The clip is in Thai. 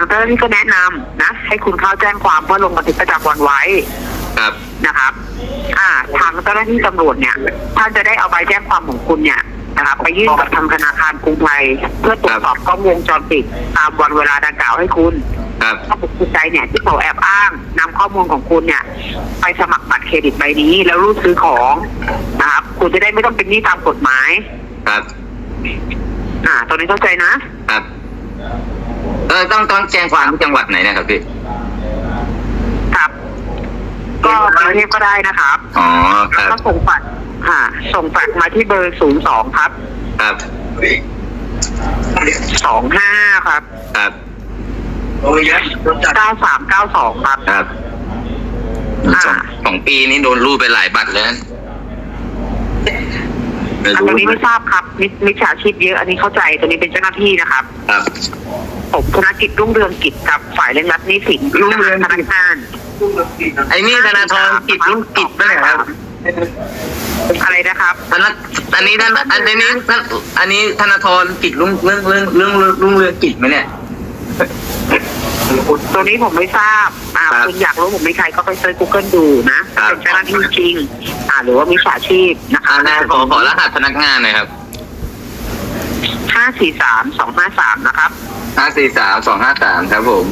างเจ้าหน้าที่ก็แนะนำนะ ให้คุณเข้าแจ้งความเพื่อลงบันทึกประจำวันไว้ครับนะครับ อ่า ทางเจ้าหน้าที่ตำรวจเนี่ยท่านจะได้เอาใบแจ้งความของคุณเนี่ยนะครับไปยื่นกับทางธนาคารกรุงไทยเพื่อตรวจสอบกล้องวงจรปิดตามวันเวลาดังกล่าวให้คุณ ครับถ้าบุคคลใดเนี่ยที่เขาแอบอ้างนำข้อมูลของคุณเนี่ย ไปสมัครบัตรเครดิตใบนี้แล้วรูดซื้อของนะครับคุณจะได้ไม่ต้องเป็นหนี้ตามกฎหมาย ครับอ่าตรงนี้เข้าใจนะครับ เออต้องต้องแจ้งความที่จังหวัดไหนนะครับพี่ ครับ ก็กรุงเทพก็ได้นะครับอ๋อคแล้วรับก็ส่งบัตรอ่าส่งบัตรมาที่เบอร์ศูนย์สองครับครับ สองห้าครับครับ เก้าสามเก้าสองครับ ครับอ่า สองสองปีนี้โดนรูดไปหลายบัตรเลยนะ ไม่อันรู้นี้ไม่ทราบครับมิจมิจฉาชีพเยอะอันนี้เข้าใจตัวนี้เป็นเจ้าหน้าที่นะครับ ครับผมธนกิจรุ่งเรืองกิจกับฝ่ายเร่งรัดหนี้สินรุ่งเรืองกิจธนาคารไอ้นี่ธนาธรกิจรุ่งกิจไหมครับอะไรนะครับธนาอันนี้ท่านอันนี้ท่านอันนี้ธนาธรกิจรุ่งเรื่องเรื่องเรื่องรุ่งเรืองกิจไหมเนี่ยตัวนี้ผมไม่ทราบ อ่าครับคุณอยากรู้ผมไม่ใครก็ไปเซิร์ช Google ดูนะ ครับ เป็นเจ้าหน้าที่จริง อ่าหรือว่ามีฉาชีพนะอ่าคะได้ขอขอรหัสพนักงานหน่อยครับห้าสี่สามสองห้าสามนะครับ ห้าสี่สามสองห้าสามครับผม